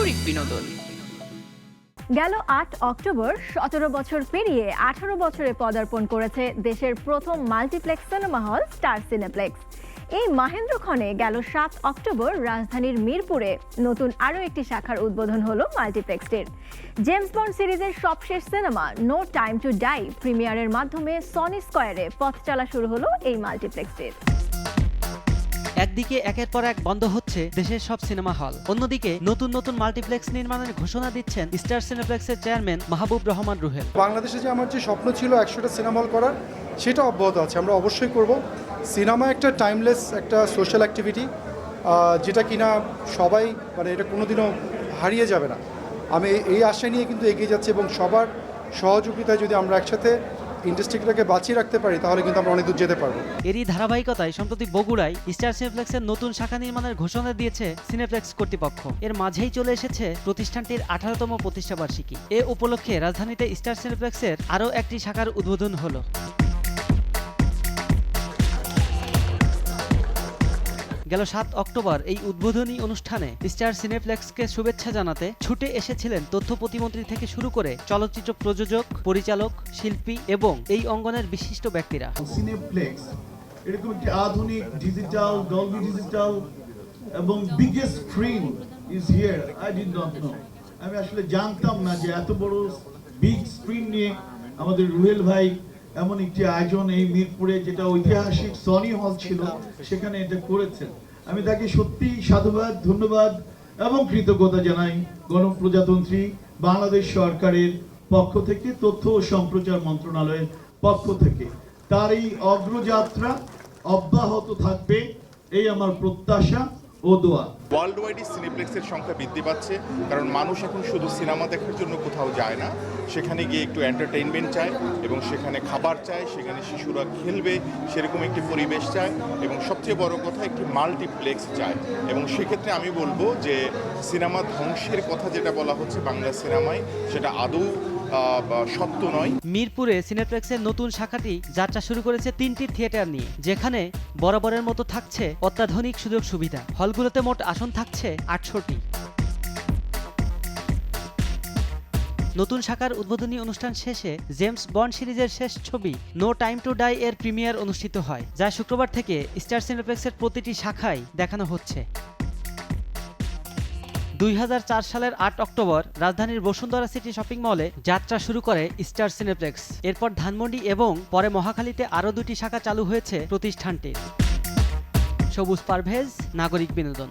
নাগরিক বিনোদন। গেল আট অক্টোবর, সতেরো বছর পেরিয়ে আঠারো বছরে পদার্পণ করেছে দেশের প্রথম multiplex cinema hall Star Cineplex. এই মাহেন্দ্রক্ষণে গেল সাত অক্টোবর রাজধানীর মিরপুরে নতুন আরও একটি শাখার উদ্বোধন হলো মাল্টিপ্লেক্সটির। জেমস বন্ড সিরিজের সবশেষ cinema No Time to Die প্রিমিয়ারের মাধ্যমে সনি স্কয়ারে পথ চলা শুরু হলো এই মাল্টিপ্লেক্সটির। একদিকে একের পর এক বন্ধ হচ্ছে দেশের সব সিনেমা হল। অন্যদিকে নতুন নতুন মাল্টিপ্লেক্স নির্মাণের ঘোষণা দিচ্ছেন স্টার সিনেপ্লেক্সের চেয়ারম্যান মাহবুব রহমান রুহেল। বাংলাদেশে যে আমার যে স্বপ্ন ছিল একশোটা সিনেমা হল করার, সেটা অব্যাহত আছে। আমরা অবশ্যই করব। সিনেমা একটা টাইমলেস একটা সোশ্যাল অ্যাক্টিভিটি যেটা কিনা সবাই মানে এটা কোনোদিনও হারিয়ে যাবে না। আমি এই আশা নিয়ে কিন্তু এগিয়ে যাচ্ছি এবং সবার সহযোগিতায় যদি আমরা একসাথে ইন্ডাস্ট্রিটাকে বাঁচিয়ে রাখতে পারি, তাহলে কিন্তু আমরা অনেক দূর যেতে পারব। এরই ধারাবাহিকতায় সম্প্রতি বগুড়ায় স্টার সিনেপ্লেক্সের নতুন শাখা নির্মাণের ঘোষণা দিয়েছে সিনেপ্লেক্স কর্তৃপক্ষ। এর মাঝেই চলে এসেছে প্রতিষ্ঠানটির আঠারোতম প্রতিষ্ঠাবার্ষিকী। এ উপলক্ষে রাজধানীতে স্টার সিনেপ্লেক্সের আরও একটি শাখার উদ্বোধন হলো। গেল সাত অক্টোবর এই উদ্বোধনী অনুষ্ঠানে স্টার সিনেপ্লেক্সকে শুভেচ্ছা জানাতে ছুটে এসেছিলেন তথ্য প্রতিমন্ত্রী থেকে শুরু করে চলচ্চিত্র প্রযোজক, পরিচালক, শিল্পী এবং এই অঙ্গনের বিশিষ্ট ব্যক্তিরা। সিনেপ্লেক্স, এরকম একটি আধুনিক ডিজিটাল ডলবি ডিজিটাল এবং biggest screen is here I did not know আমি আসলে জানতাম না যে এত বড় বিগ স্ক্রিন নিয়ে আমাদের রুহেল ভাই এমন একটি আয়োজন এই মিরপুরে, যেটা ঐতিহাসিক সনি হল ছিল, সেখানে এটা করেছেন। আমি তাকে সত্যি সাধুবাদ, ধন্যবাদ এবং কৃতজ্ঞতা জানাই গণপ্রজাতন্ত্রী বাংলাদেশ সরকারের পক্ষ থেকে, তথ্য ও সম্প্রচার মন্ত্রণালয়ের পক্ষ থেকে। তার এই অগ্রযাত্রা অব্যাহত থাকবে, এই আমার প্রত্যাশা। ও দোয়া। ওয়ার্ল্ড ওয়াইডই সিনেপ্লেক্সের সংখ্যা বৃদ্ধি পাচ্ছে, কারণ মানুষ এখন শুধু সিনেমা দেখার জন্য কোথাও যায় না। সেখানে গিয়ে একটু এন্টারটেইনমেন্ট চায় এবং সেখানে খাবার চায়, সেখানে শিশুরা খেলবে, সেরকম একটি পরিবেশ চায় এবং সবচেয়ে বড় কথা একটি মাল্টিপ্লেক্স চায়। এবং সেক্ষেত্রে আমি বলব যে, সিনেমা ধ্বংসের কথা যেটা বলা হচ্ছে বাংলা সিনেমায়, সেটা আদৌ সত্য নয়। মিরপুরে সিনেপ্লেক্সের নতুন শাখাটি যাত্রা শুরু করেছে তিনটি থিয়েটার নিয়ে, যেখানে বরাবরের মতো থাকছে অত্যাধুনিক সুযোগ সুবিধা। হলগুলোতে মোট আসন থাকছে আটশোটি। নতুন শাখার উদ্বোধনী অনুষ্ঠান শেষে জেমস বন্ড সিরিজের শেষ ছবি নো টাইম টু ডাই এর প্রিমিয়ার অনুষ্ঠিত হয়, যা শুক্রবার থেকে স্টার সিনেপ্লেক্সের প্রতিটি শাখায় দেখানো হচ্ছে। দুই হাজার চার সালের আট অক্টোবর রাজধানীর বসুন্ধরা সিটি শপিং মলে যাত্রা শুরু করে স্টার সিনেপ্লেক্স। এরপর ধানমন্ডি এবং পরে মহাখালীতে আরও দুটি শাখা চালু হয়েছে প্রতিষ্ঠানটির। সবুজ পারভেজ, নাগরিক বিনোদন।